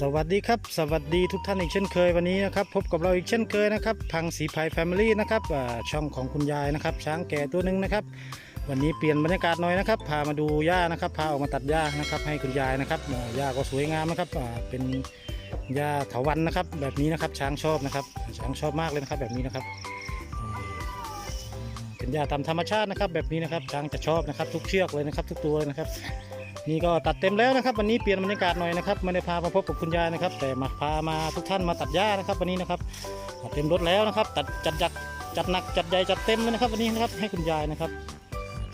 สวัสดีครับ สวัสดีทุกท่านอีกเช่นเคยวันนี้นะครับพบกับเราอีกเช่นเคยนะครับพังสีภัยแฟมิลี่นะครับช่องของคุณยายนะครับ ช้างแก่ตัวหนึ่งนะครับ วันนี้เปลี่ยนบรรยากาศหน่อยนะครับ พามาดูหญ้านะครับ พาออกมาตัดหญ้านะครับให้คุณยายนะครับหญ้าก็สวยงามนะครับเป็นหญ้าเถาวันนะครับ แบบนี้นะครับช้างชอบนะครับ ช้างชอบมากเลยนะครับแบบนี้นะครับเป็นหญ้าตามธรรมชาตินะครับ แบบนี้นะครับช้างจะชอบนะครับ ทุกเชือกเลยนะครับ ทุกตัวเลยนะครับ นี่ก็ตัดเต็มแล้วนะครับ วันนี้เปลี่ยนบรรยากาศหน่อยนะครับไม่ได้พามาพบกับคุณยายนะครับ แต่มาพามาทุกท่านมาตัดหญ้านะครับ วันนี้นะครับเต็มรถแล้วนะครับ ตัดจัดจัดจัดหนักจัดใหญ่จัดเต็มเลยนะครับวันนี้นะครับให้คุณยายนะครับ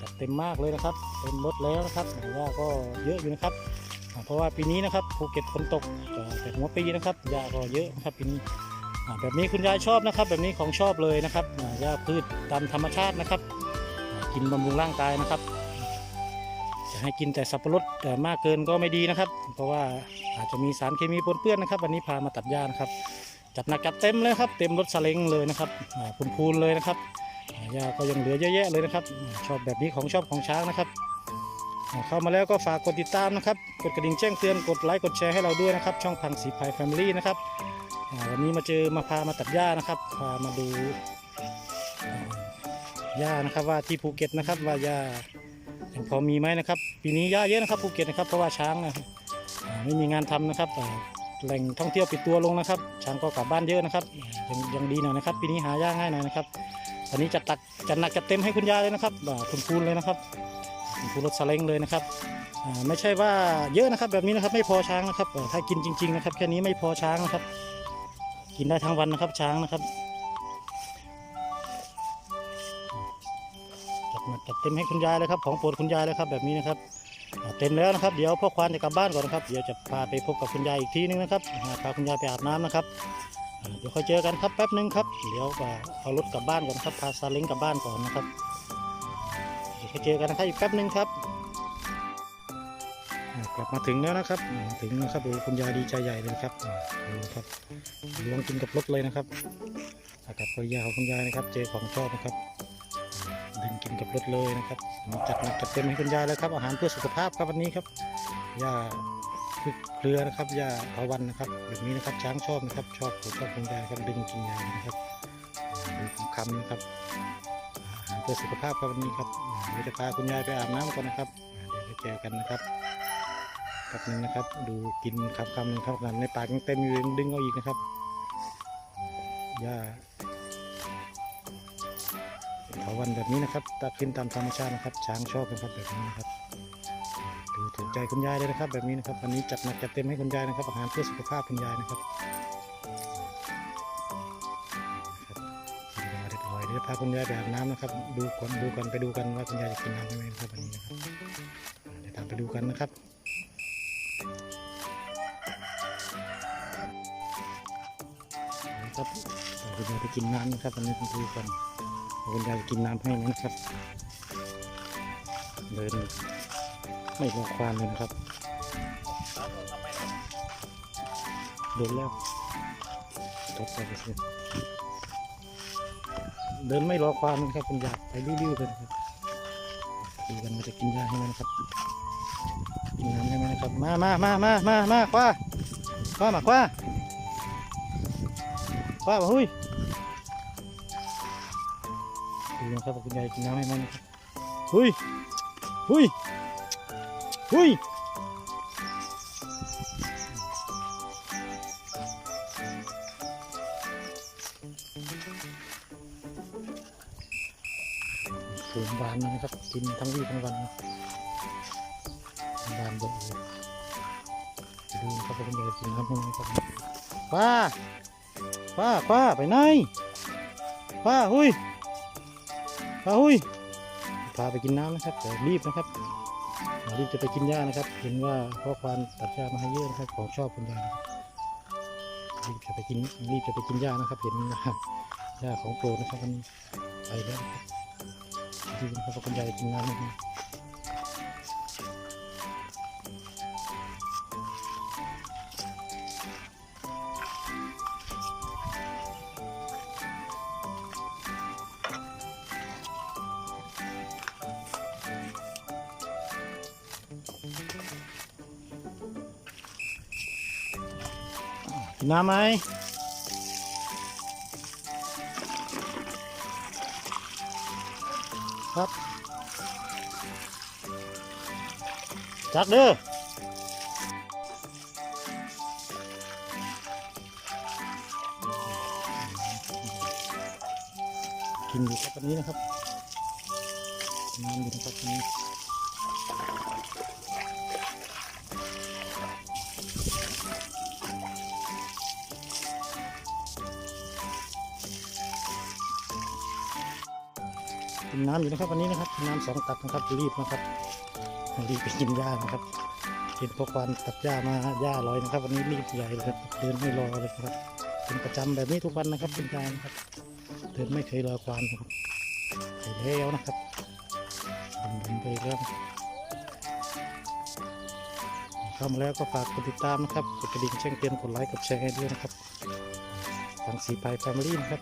จัดเต็มมากเลยนะครับ เต็มรถแล้วนะครับหญ้าก็เยอะอยู่นะครับ เพราะว่าปีนี้นะครับภูเก็ตฝนตกแต่หัวปีนะครับหญ้าก็เยอะนะครับปีนี้แบบนี้คุณยายชอบนะครับ แบบนี้ของชอบเลยนะครับหญ้าพืชตามธรรมชาตินะครับ กินบำรุงร่างกายนะครับ จะให้กินแต่สับปะรดแต่มากเกินก็ไม่ดีนะครับ เพราะว่าอาจจะมีสารเคมีปนเปื้อนนะครับ วันนี้พามาตัดหญ้านะครับ จัดหนักจัดเต็มเลยครับ เต็มรถสเล้งเลยนะครับอ่าพูนๆเลยนะครับหญ้าก็ยังเหลือเยอะแยะเลยนะครับ ชอบแบบนี้ของชอบของช้างนะครับ เข้ามาแล้วก็ฝากกดติดตามนะครับ กดกระดิ่งแจ้งเตือนกดไลค์กดแชร์ให้เราด้วยนะครับ ช่องพังสีพายแฟมิลี่นะครับวันนี้มาเจอมาพามาตัดหญ้านะครับ พามาดูหญ้านะครับว่าที่ภูเก็ตนะครับว่าหญ้า ยังพอมีไหมนะครับ ปีนี้หญ้าเยอะนะครับภูเก็ตนะครับเพราะว่าช้างนะครับอ่าไม่มีงานทำนะครับอ่แหล่งท่องเที่ยวปิดตัวลงนะครับ ช้างก็กลับบ้านเยอะนะครับยังยังดีหน่อยนะครับ ปีนี้หาหญ้าง่ายหน่อยนะครับตอนนี้จัดตักจัดหนักจัดเต็มให้คุณยายเลยนะครับคุณคูณเลยนะครับคุณคูณรถซาเล้งเลยนะครับไม่ใช่ว่าเยอะนะครับแบบนี้นะครับไม่พอช้างนะครับถ้ากินจริง ๆ นะครับ แค่นี้ไม่พอช้างนะครับ กินได้ทั้งวันนะครับช้างนะครับ จัดเต็มให้คุณยายเลยครับ ของโปรดคุณยายเลยครับแบบนี้นะครับเต็มแล้วนะครับ เดี๋ยวพ่อควานจะกลับบ้านก่อนนะครับ เดี๋ยวจะพาไปพบกับคุณยายอีกทีนึงนะครับพาคุณยายไปอาบน้ำนะครับเดี๋ยวค่อยเจอกันครับแป๊บนึงครับเดี๋ยวเอารถกลับบ้านก่อนครับพาซาเล้งกลับบ้านก่อนนะครับเดี๋ยวค่อยเจอกันนะครับอีกแป๊บนึงครับกลับมาถึงแล้วนะครับถึงนะครับดูคุณยายดีใจใหญ่เลยครับดูครับลองกินกับรถเลยนะครับ อากาศภรรยาของคุณยายนะครับ เจอของชอบนะครับ กับรถเลยนะครับจัดหนักจัดเต็มให้คุณยายแล้วครับ อาหารเพื่อสุขภาพครับวันนี้ครับหญ้าเครือนะครับหญ้าเถาวันนะครับแบบนี้นะครับช้างชอบนะครับชอบผมชอบคุณยายครับดึงกินยายนะครับดูคำนะครับอาหารเพื่อสุขภาพครับวันนี้ครับเดี๋ยวจะพาคุณยายไปอาบน้ำก่อนนะครับเดี๋ยวไปเจอกันนะครับแป๊บนึงนะครับ ดูกินคำคำหนึงครับในปากยังเต็มอยู่ดึงเอาอีกนะครับหญ้า เถาวันแบบนี้นะครับตัดขึ้นตามธรรมชาตินะครับ ช้างชอบนะครับแบบนี้นะครับดูถูกใจคุณยายเลยนะครับ แบบนี้นะครับวันนี้จัดหนักจัดเต็มให้คุณยายนะครับ อาหารเพื่อสุขภาพคุณยายนะครับครับกินยาเรียบร้อยเดี๋ยวพาคุณยายไปอาบน้ำนะครับ ดูก่อนดูกันไปดูกันว่าคุณยายจะกินน้ำไหมนะครับวันนี้นะครับเดี๋ยวตามไปดูกันนะครับครับคุณยายไปกินน้ำนะครับวันนี้ไปดูกัน คุณยายจะกินน้ำให้นะครับ เดินไม่รอความเลยนะครับเดินแล้วจบไปเลยเดินไม่รอความนะครับคุณยายไปริ้วๆเลยนะครับดูกันว่าจะกินยาให้ไหมนะครับกินน้ำให้ไหมนะครับ มามามามามามาคว้าคว้ามาคว้าคว้ามาหุ้ย ดูนะครับคุณยายกินน้ำให้มันนะครับหุยหุยหุยฝูงบานนะครับกินทั้งวี่ทั้งวันนะบานเยอะเลยดูนะครับคุณยายกินน้ำให้มันนะครับป้าป้าป้าไปไหนป้าหุย พาหุยพาไปกินน้ำนะครับแต่รีบนะครับรีบจะไปกินหญ้านะครับ เห็นว่าพ่อควานตัดหญ้ามาให้เยอะนะครับของชอบคุณยายรีบจะไปกินรีบจะไปกินหญ้านะครับ เห็นหญ้าของโปรดนะครับมันไปแล้วรีบนะครับว่าคุณยายกินน้ำนะครับ น้ำไหมครับจักเด้อกินอยู่ครับนนี้นะครับน้ำอยู่นะครับวันนี้ินน้ำอยู่นะครับวันนี้นะครับน้ำสองตักนะครับรีบนะครับรีบไปกินหญ้านะครับกินพวกควันตัดหญ้ามาหญ้าลอยนะครับ วันนี้รีบใหญ่เลยครับเดินไม่รอเลยครับเป็นประจำแบบนี้ทุกวันนะครับคุณยายนะครับเดินไม่เคยรอควานนะครับไปแล้วนะครับเดินไปแล้วเข้ามาแล้วก็ฝากกดติดตามนะครับกดกระดิ่งแจ้งเตือนกดไลค์กดแชร์ให้ด้วยนะครับทางสีพายแฟมิลี่นะครับ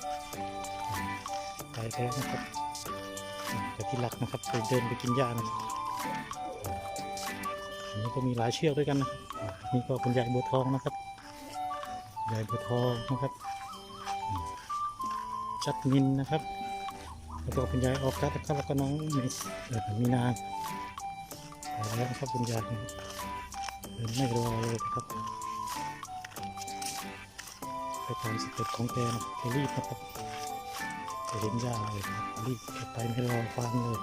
ไปแล้วนะครับ ไปที่หลักนะครับไปเดินไปกินหญ้านะครับอันนี้ก็มีหลายเชือกด้วยกันนะครับนี่ก็คุณยายบัวทองนะครับยายบัวทองนะครับจัดมินนะครับแล้วก็คุณยายออกัสนะครับแล้วก็น้องเมสเอ่อมีนาไปแล้วนะครับคุณยายเดินไม่รอเลยนะครับไปตามสเต็ปของแกนะครับแกรีบนะครับ เห็นยาเลยครับรีบเก็บไปไม่รอฟังเลย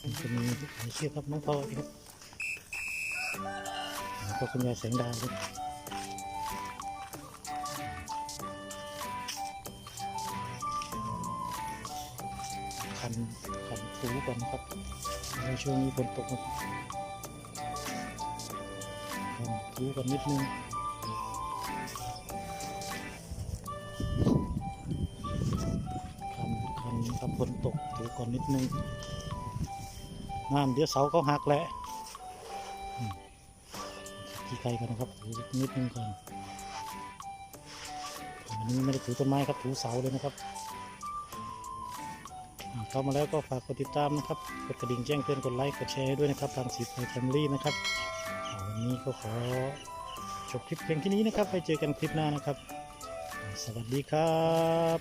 มันจะมีหลายเชือกครับน้องพ่อครับแล้วก็คุณยายแสงดาวครับคันคันถูก่อนนะครับในช่วงนี้ฝนตกครับคันถูก่อนนิดนึง ฝนตกถือก่อนนิดนึงน้ำเดี๋ยวเสาเขาหักแหละอืมที่ไกลกันนะครับถือนิดนึงก่อนอันนี้ไม่ได้ถือต้นไม้ครับถือเสาเลยนะครับเข้ามาแล้วก็ฝากกดติดตามนะครับกดกระดิ่งแจ้งเตือนกดไลค์กดแชร์ให้ด้วยนะครับทางสีไฟแฟมิลี่นะครับวันนี้ก็ขอจบคลิปเพียงที่นี้นะครับ ไปเจอกันคลิปหน้านะครับ สวัสดีครับ